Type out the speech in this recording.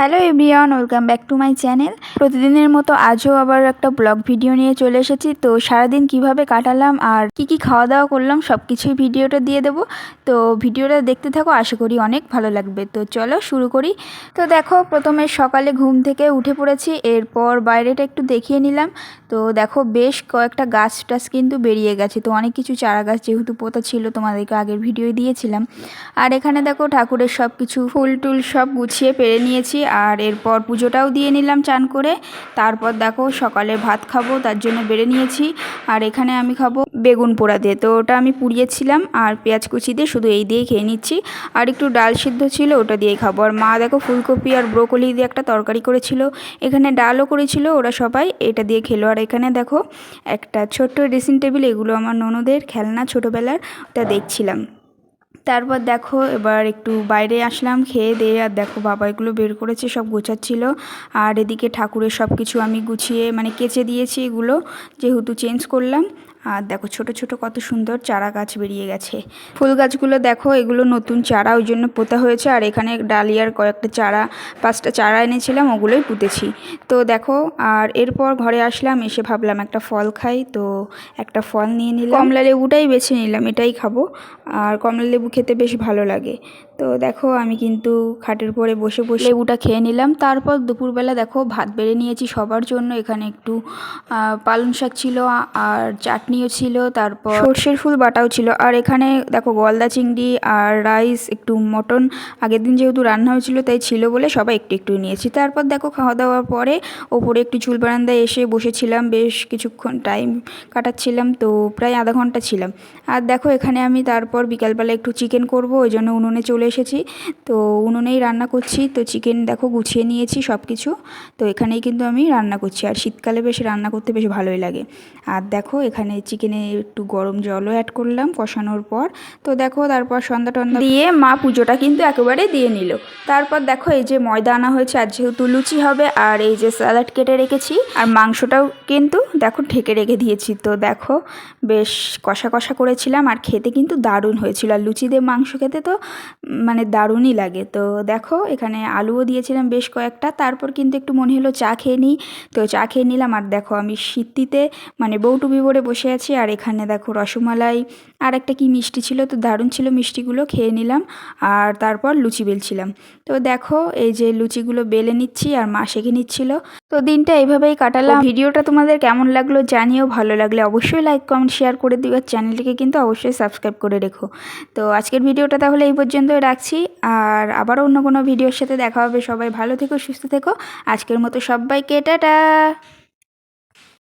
Hello everyone welcome back to my channel প্রতিদিনের মতো আজও আবার একটা ব্লগ ভিডিও নিয়ে চলে এসেছি। তো সারাদিন কীভাবে কাটালাম আর কি কি খাওয়া দাওয়া করলাম সব কিছুই ভিডিওটা দিয়ে দেবো। তো ভিডিওটা দেখতে থাকো, আশা করি অনেক ভালো লাগবে। তো চলো শুরু করি। তো দেখো, প্রথমে সকালে ঘুম থেকে উঠে পড়েছি, এরপর বাইরেটা একটু দেখিয়ে নিলাম। তো দেখো, বেশ কয়েকটা গাছ টাছ কিন্তু বেরিয়ে গেছে। তো অনেক কিছু চারা গাছ যেহেতু পোতা ছিল, তোমাদেরকে আগের ভিডিও দিয়েছিলাম। আর এখানে দেখো, ঠাকুরের সব কিছু ফুল টুল সব গুছিয়ে পেরে নিয়েছি। আর এরপর পুজোটাও দিয়ে নিলাম চান করে। তারপর দেখো সকালে ভাত খাব, তার জন্য বেড়ে নিয়েছি। আর এখানে আমি খাব বেগুন পোড়া দিয়ে। তো ওটা আমি পুড়িয়েছিলাম আর পেঁয়াজ কুচি দিয়ে শুধু এই দিয়ে খেয়ে নিচ্ছি। আর একটু ডাল সিদ্ধ ছিল ওটা দিয়ে খাব। আর মা দেখো ফুলকপি আর ব্রোকলি দিয়ে একটা তরকারি করেছিল। এখানে ডালও করেছিল ওরা সবাই, এটা দিয়ে খেলো। আর এখানে দেখো একটা ছোট্ট ড্রেসিং টেবিল, এগুলো আমার ননদের খেলনা ছোটোবেলার, ওটা দেখছিলাম। তারপর দেখো, এবার একটু বাইরে আসলাম, খেয়ে দিয়ে আর দেখো বাবা এগুলো বের করেছে, সব গোছাচ্ছিল। আর এদিকে ঠাকুরের সব কিছু আমি গুছিয়ে মানে কেচে দিয়েছি এগুলো, যেহেতু চেঞ্জ করলাম। আর দেখো ছোট ছোট কত সুন্দর চারা গাছ বেরিয়ে গেছে। ফুল গাছগুলো দেখো, এগুলো নতুন চারা, ওই জন্য পোতা হয়েছে। আর এখানে ডালিয়ার কয়েকটা চারা, পাঁচটা চারা এনেছিলাম, ওগুলোই পুঁতেছি। তো দেখো, আর এরপর ঘরে আসলাম, এসে ভাবলাম একটা ফল খাই। তো একটা ফল নিয়ে নিলাম। কমলা লেবুটাই বেছে নিলাম, এটাই খাব। আর কমলা লেবু খেতে বেশ ভালো লাগে। তো দেখো, আমি কিন্তু খাটের পরে বসে বসে লেবুটা খেয়ে নিলাম। তারপর দুপুরবেলা দেখো, ভাত বেড়ে নিয়েছি সবার জন্য। এখানে একটু পালং শাক ছিল, আর চাটনিও ছিল, তারপর সর্ষের ফুল বাটাও ছিল। আর এখানে দেখো গলদা চিংড়ি আর রাইস, একটু মটন। আগের দিন যেহেতু রান্না হয়েছিল তাই ছিল বলে সবাই একটু একটু নিয়েছি। তারপর দেখো খাওয়া দাওয়ার পরে ওপরে একটু চুল বারান্দায় এসে বসেছিলাম, বেশ কিছুক্ষণ টাইম কাটাচ্ছিলাম, তো প্রায় আধা ঘণ্টা ছিলাম। আর দেখো এখানে আমি তারপর বিকালবেলা একটু চিকেন করব, ওই জন্য উনুনে চলে এসেছি। তো উনুনেই রান্না করছি, তো চিকেন দেখো গুছিয়ে নিয়েছি সব কিছু তো এখানেই কিন্তু আমি রান্না করছি। আর শীতকালে বেশ রান্না করতে বেশ ভালোই লাগে। আর দেখো এখানে চিকেনে একটু গরম জলও অ্যাড করলাম কষানোর পর। তো দেখো তারপর সন্ধ্যা টন্দা দিয়ে মা পুজোটা কিন্তু একেবারে দিয়ে নিল। তারপর দেখো এই যে ময়দা আনা হয়েছে, আর যেহেতু লুচি হবে, আর এই যে স্যালাড কেটে রেখেছি, আর মাংসটাও কিন্তু দেখো ঢেকে রেখে দিয়েছি। তো দেখো বেশ কষা কষা করেছিলাম, আর খেতে কিন্তু দারুণ হয়েছিল। আর লুচি দিয়ে মাংস খেতে তো মানে দারুণই লাগে। তো দেখো এখানে আলুও দিয়েছিলাম বেশ কয়েকটা, তারপর কিন্তু একটু মনে হলো চা খেয়ে নিই। তো চা খেয়ে নিলাম, আর দেখো আমি শীতিতে মানে বউটুবি ভরে বসে আছি আর এখানে দেখো রসমালাই, আর একটা কি মিষ্টি ছিল, তো দারুণ ছিল মিষ্টিগুলো, খেয়ে নিলাম, আর তারপর লুচি বেলছিলাম। তো দেখো, এই যে লুচিগুলো বেলে নিচ্ছি, আর মা শেখে নিচ্ছিল। তো দিনটা এইভাবেই কাটালাম। ভিডিওটা তোমাদের কেমন লাগল জানিও, ভালো লাগলে অবশ্যই লাইক কমেন্ট শেয়ার করে দিও, আর চ্যানেলটিকে কিন্তু অবশ্যই সাবস্ক্রাইব করে রেখো। তো আজকের ভিডিওটা তাহলে এই পর্যন্তই রাখছি, আর আবারও অন্য কোনো ভিডিওর সাথে দেখা হবে। সবাই ভালো থেকো, সুস্থ থেকো। আজকের মতো সবাইকে, টাটা!